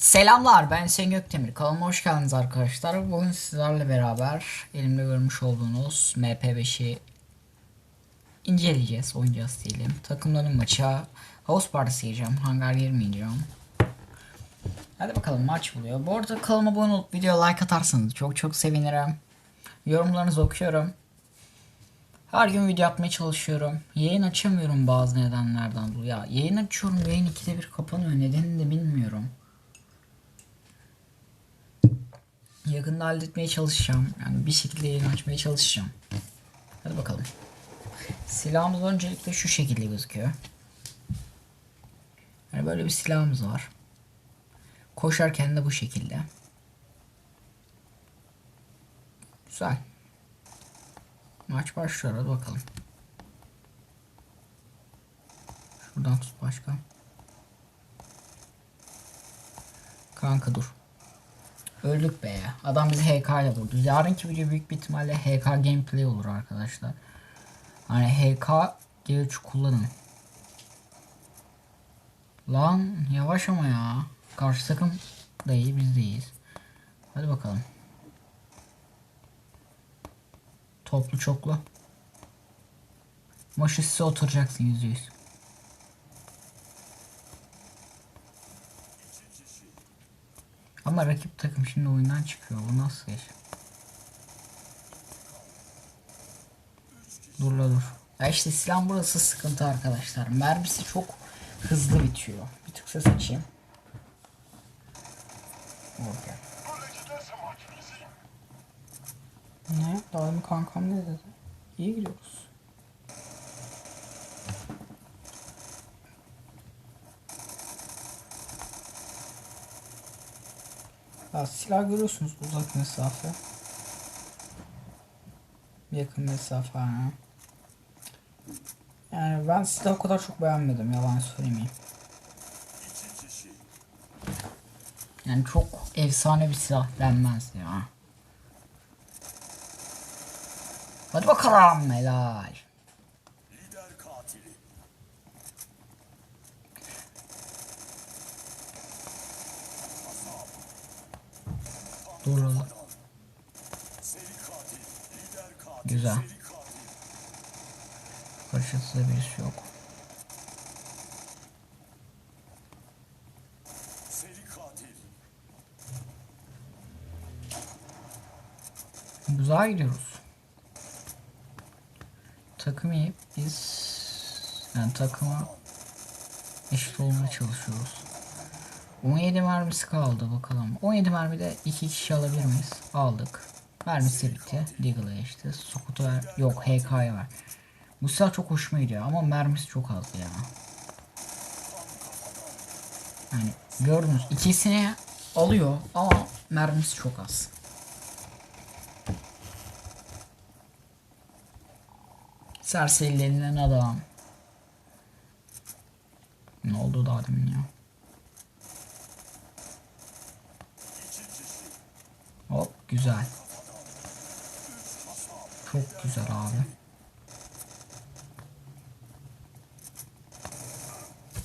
Selamlar ben Hüseyin Göktemir. Kanalıma hoş geldiniz arkadaşlar. Bugün sizlerle beraber elimde görmüş olduğunuz MP5'i inceleyeceğiz, oynayacağız diyelim. Takımların maça House Partisi gireceğim. Hangar girmeyeceğim. Hadi bakalım maç buluyor. Bu arada kanalıma abone olup video like atarsanız çok çok sevinirim. Yorumlarınızı okuyorum. Her gün video atmaya çalışıyorum. Yayın açamıyorum bazı nedenlerden dolayı. Ya yayın açıyorum yayın ikide bir kapanıyor. Nedenini de bilmiyorum. Yakında halletmeye çalışacağım. Yani bir şekilde yayın açmaya çalışacağım. Hadi bakalım. Silahımız öncelikle şu şekilde gözüküyor. Yani böyle bir silahımız var. Koşarken de bu şekilde. Güzel. Maç başlıyor hadi bakalım. Şuradan tut başka. Kanka dur. Öldük be. Adam bizi HK ile vurdu. Yarınki video büyük bir ihtimalle HK gameplay olur arkadaşlar. Hani HK G3 kullanın. Lan yavaş ama ya. Karşı takım da iyi biz de iyiyiz. Hadi bakalım. Toplu çoklu. Maç üstü oturacaksın yüzde yüz. Ama rakip takım şimdi oyundan çıkıyor. Bu nasıl iş? Dur la dur. Ya işte silah burası sıkıntı arkadaşlar. Mermisi çok hızlı bitiyor. Bir tık ses açayım. Okey. Ne? Daimi kankam ne dedi? İyi gidiyoruz. Ya silah görüyorsunuz uzak mesafe. Yakın mesafe ha. Yani ben silahı o kadar çok beğenmedim yalan söylemeyeyim. Yani çok efsane bir silah denmez ya. Hadi bakalım helal. Katil. Güzel. Karşısında birisi yok. Güzel gidiyoruz. Takım iyi. Biz yani takıma eşit olmaya çalışıyoruz. 17 mermisi kaldı bakalım. 17 mermide 2 kişi alabilir miyiz? Aldık. Mermisi bitti. Deagle'a geçti. Sokut'u ver. Yok HK'ya ver. Bu silah çok hoşuma gidiyor ama mermisi çok az ya. Yani gördünüz ikisini alıyor ama mermisi çok az. Serserilerinden adam. Ne oldu daha demin ya? Güzel. Çok güzel abi.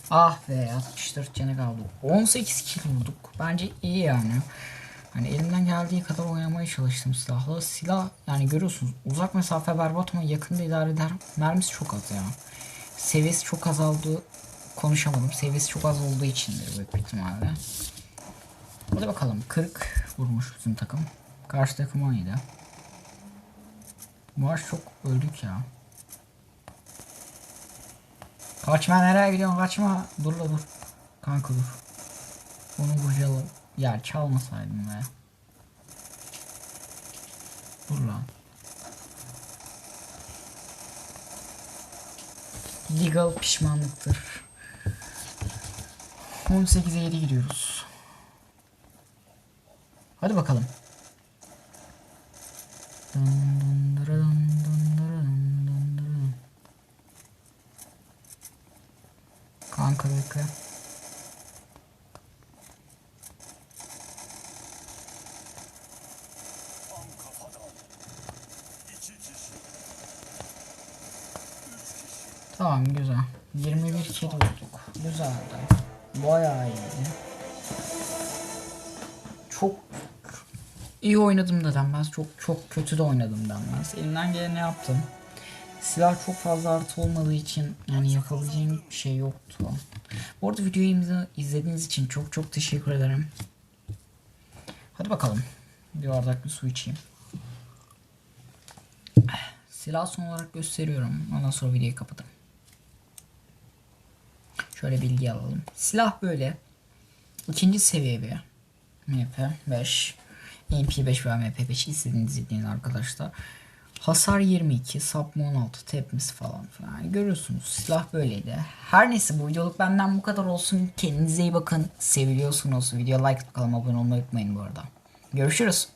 Ah be 64 canı kaldı. 18 kill vurduk. Bence iyi yani. Hani elimden geldiği kadar oynamaya çalıştım silahla. Silah yani görüyorsunuz uzak mesafe berbat ama yakında idare eder. Mermisi çok az ya. Seviyesi çok azaldı. Konuşamadım. Seviyesi çok az olduğu içindir büyük ihtimalle. Hadi bakalım 40 vurmuş bizim takım. Karşı takım 17. Bu maç çok öldük ya. Kaçma nereye gidiyorsun kaçma. Dur la dur. Kanka dur. Onu vurcalı. Ya çalmasaydım be. Dur lan. Legal pişmanlıktır. 18'e 7 gidiyoruz. Hadi bakalım. Kanka bekle. Tamam güzel. 21 kill vurduk. Güzeldi. Bayağı iyiydi. çok iyi oynadım da denmez. Çok çok kötü de oynadım denmez. Elimden geleni yaptım. Silah çok fazla artı olmadığı için yani yapabileceğim bir şey yoktu. Bu arada videoyu izlediğiniz için çok çok teşekkür ederim. Hadi bakalım. Bir bardak bir su içeyim. Silah son olarak gösteriyorum. Ondan sonra videoyu kapatırım. Şöyle bilgi alalım. Silah böyle. İkinci seviye bir MP5. MP5 veya MP5 istediğiniz izleyin arkadaşlar. Hasar 22, sapma 16, tepmesi falan filan. Yani görüyorsunuz silah böyleydi. Her neyse bu videoluk benden bu kadar olsun. Kendinize iyi bakın. Seviliyorsunuz. Video like bakalım abone olmayı unutmayın bu arada. Görüşürüz.